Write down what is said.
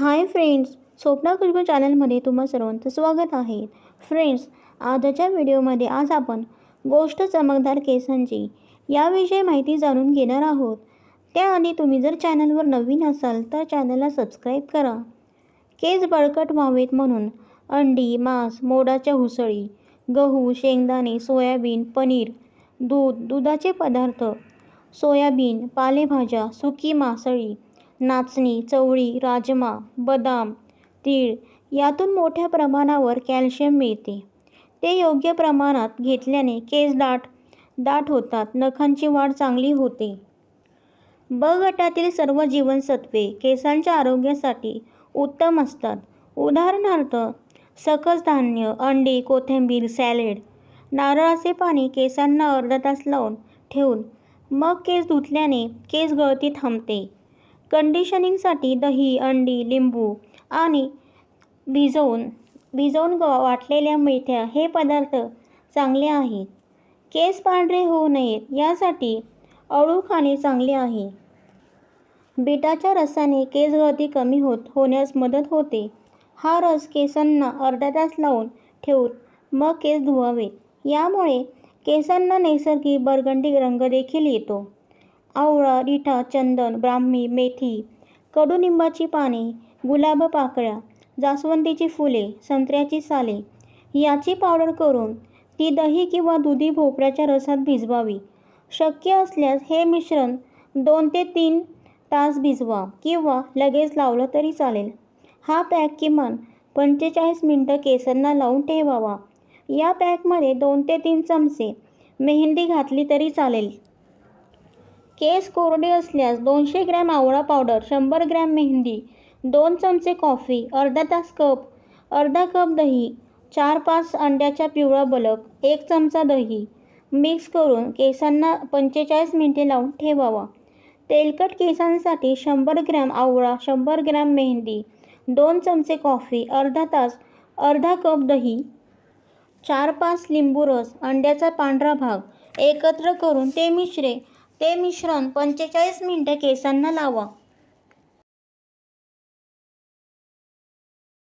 Hi friends Swapna Khushboo चॅनलमध्ये तुम्हा सर्वांचं स्वागत आहे. फ्रेंड्स आजच्या व्हिडिओमध्ये आज आपण गोष्ट चमकदार केसांची याविषयी माहिती जाणून घेणार आहोत. त्याआधी तुम्ही जर चॅनलवर नवीन असाल तर चॅनलला सबस्क्राईब करा. केस बळकट व्हावेत म्हणून अंडी मांस मोडाच्या उसळी गहू शेंगदाणे सोयाबीन पनीर दूध दुधाचे पदार्थ सोयाबीन पालेभाज्या सुकी मासळी नाचणी चवळी राजमा बदाम तीळ यातून मोठ्या प्रमाणावर कॅल्शियम मिळते. ते योग्य प्रमाणात घेतल्याने केस दाट दाट होतात नखांची वाढ चांगली होते. ब गटातील सर्व जीवनसत्वे केसांच्या आरोग्यासाठी उत्तम असतात. उदाहरणार्थ सकस धान्य अंडी कोथिंबीर सॅलेड नारळाचे पाणी केसांना अर्धा तास लावून ठेवून मग केस धुतल्याने केस गळती थांबते. कंडिशनिंगसाठी दही अंडी लिंबू आणि भिजवून भिजवून ग वाटलेल्या मेथ्या हे पदार्थ चांगले आहेत. केस पांढरे होऊ नयेत यासाठी अळू खाणे चांगले आहे. बीटाच्या रसाने केस गळती कमी होत होण्यास मदत होते. हा रस केसांना अर्धा तास लावून ठेवून मग केस धुवावेत यामुळे केसांना नैसर्गिक बरगंडी रंग देखील येतो. आवळा रिठा चंदन ब्राह्मी मेथी कडुनिंबाची पाने गुलाब पाकळ्या जास्वंदीची फुले संत्र्याची साले याची पावडर करून ती दही किंवा दुधी भोपळ्याच्या रसात भिजवावी. शक्य असल्यास हे मिश्रण दोन ते तीन तास भिजवा किंवा लगेच लावलं तरी चालेल. हा पॅक किमान पंचेचाळीस मिनटं केसांना लावून ठेवावा. या पॅकमध्ये दोन ते तीन चमचे मेहंदी घातली तरी चालेल. केस कोरडे असल्यास दोनशे ग्रॅम आवळा पावडर शंभर ग्रॅम मेहंदी दोन चमचे कॉफी अर्धा तास कप अर्धा कप दही चार पाच अंड्याचा पिवळा बलक एक चमचा दही. मिक्स करून केसांना पंचेचाळीस मिनिटे लावून ठेवावा. तेलकट केसांसाठी शंभर ग्रॅम आवळा शंभर ग्रॅम मेहंदी दोन चमचे कॉफी अर्धा तास अर्धा कप दही चार पाच लिंबू रस अंड्याचा पांढरा भाग एकत्र करून ते मिश्रे ते मिश्रण पंचेचाळीस मिनिटे केसांना लावा.